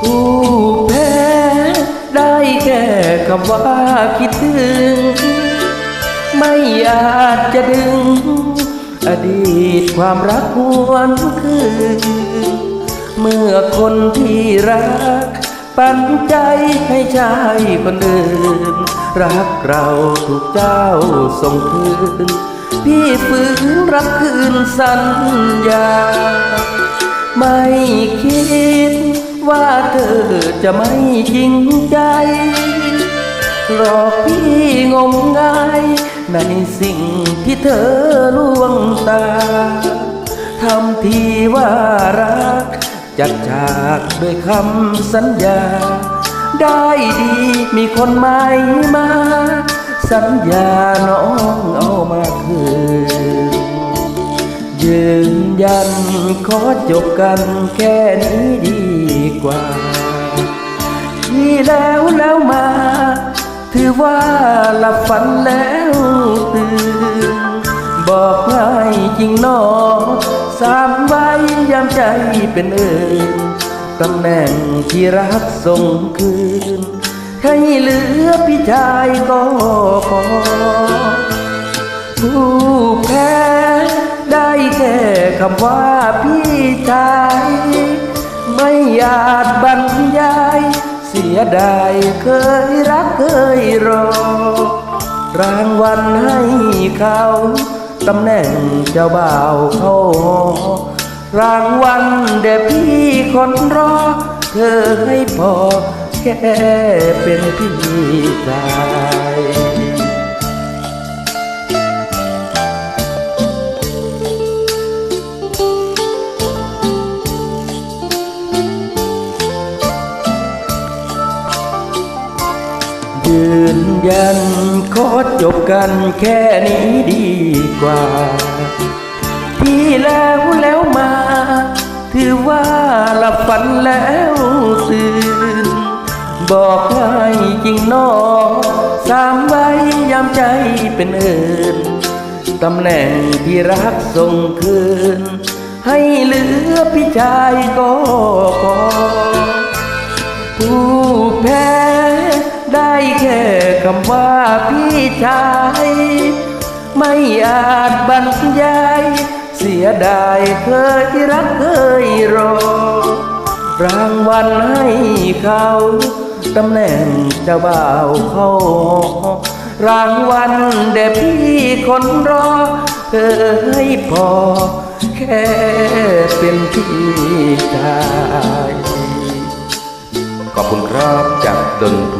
ผู้แพ้ได้แค่คำว่าคิดถึง ไม่อาจจะดึง อดีตความรักหวนคืนเมื่อคนที่รัก ปันใจให้ชายคนอื่น รักเราถูกเจ้าส่งคืน พี่ฝืนรับคืนสัญญา ไม่คิด ว่าเธอจะไม่จริงใจ หลอกพี่งมงาย ในสิ่งที่เธอล่วงตา ทำทีว่ารัก จัดฉากด้วยคำสัญญา ได้ดีมีคนใหม่มา สัญญาน้องเอามาคืนยืนยันขอจบกันแค่นี้ดี กว่า ที่แล้วแล้วมา ถือว่าหลับฝันแล้วตื่น บอกง่ายจริงนอสามใบยามใจเป็นเอินตำแหน่งที่รักส่งคืน ให้เหลือพี่ชายก็พอผู้แพ้ได้แค่คำว่าพี่ชาย ไม่อยาจบรรยาย เสียดายเคยรักเคยรอ รางวัลให้เขาตำแหน่งเจ้าบ่าวเขารางวัลเด็พี่คนรอ เธอให้พอแค่เป็นพี่ชาย ยืนยันขอจบกันแค่นี้ดีกว่าพี่แล้วแล้วมา ถือว่าหลับฝันแล้วตื่น บอกง่ายจริงนอสามใบยามใจเป็นเอินตำแหน่งที่รักส่งคืน ให้เหลือพี่ชายก็พอำว่าพี่ชาย ไม่อาจบรรยาย เสียดายเคยรักเคยรอ รางวัลให้เขาตำแหน่งเจ้าบ่าวเขารางวัลเด็พี่คนรอเธอให้พอ แค่เป็นพี่ชาย ขอบคุณครับจากดนท